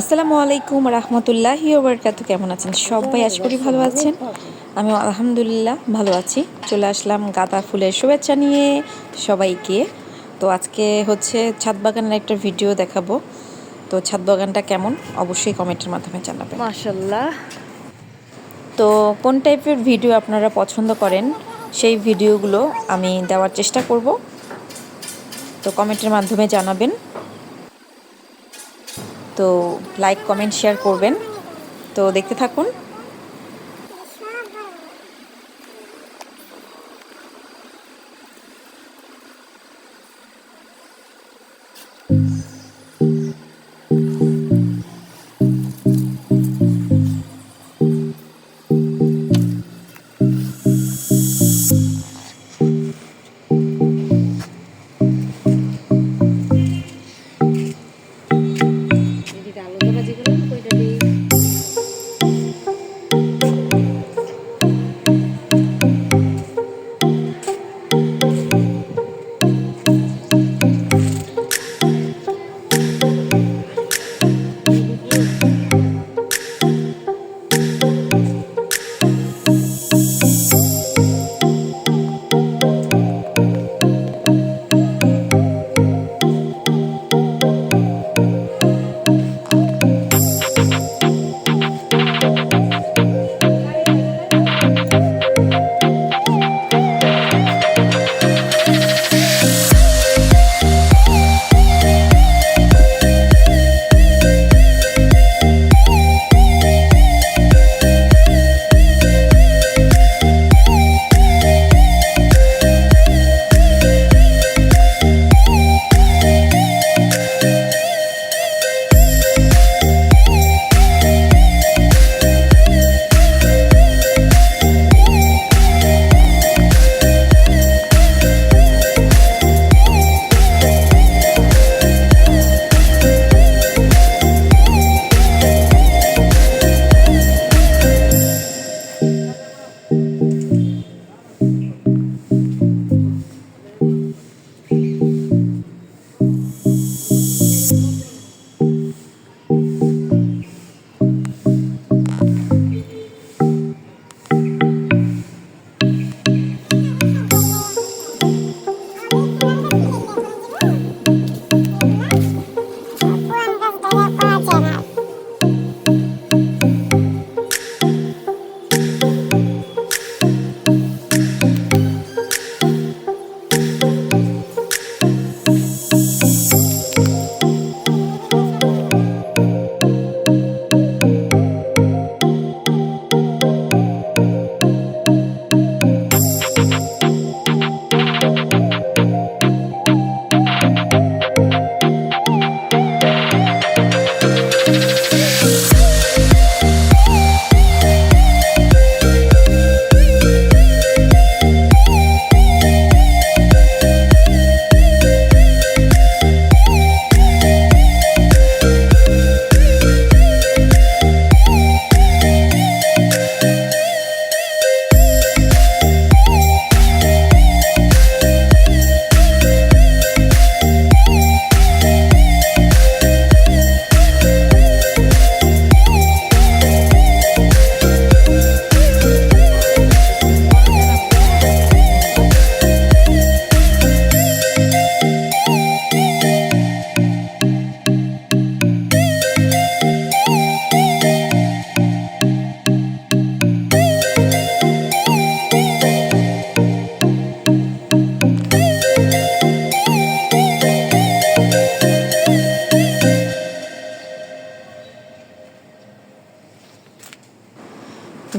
আসসালামু আলাইকুম রহমতুল্লাহি ওবরকাত কেমন আছেন সবাই? আশা করি ভালো আছেন। আমি আলহামদুলিল্লাহ ভালো আছি। চলে আসলাম গাঁদা ফুলের শুভেচ্ছা নিয়ে সবাইকে। তো আজকে হচ্ছে ছাদ বাগানের একটা ভিডিও দেখাবো। তো ছাদ বাগানটা কেমন? অবশ্যই কমেন্টের মাধ্যমে জানাবেন। মাশাল্লাহ তো কোন টাইপের ভিডিও আপনারা পছন্দ করেন সেই ভিডিওগুলো আমি দেওয়ার চেষ্টা করব। তো কমেন্টের মাধ্যমে জানাবেন। তো লাইক কমেন্ট শেয়ার করবেন। তো দেখতে থাকুন। এদিকে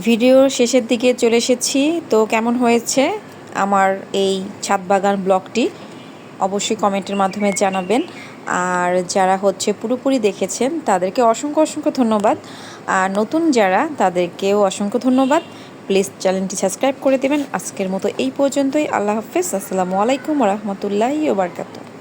ভিডিওর শেষের দিকে চলে এসেছি। তো কেমন হয়েছে আমার এই ছাদ বাগান ব্লগটি? অবশ্যই কমেন্টের মাধ্যমে জানাবেন। আর যারা হচ্ছে পুরোপুরি দেখেছেন, তাদেরকে অসংখ্য অসংখ্য ধন্যবাদ। আর নতুন যারা, তাদেরকেও অসংখ্য ধন্যবাদ। প্লিজ চ্যানেলটি সাবস্ক্রাইব করে দেবেন। আজকের মতো এই পর্যন্তই। আল্লাহ হাফেজ। আসসালামু আলাইকুম রহমতুল্লাহি ওবরকাতু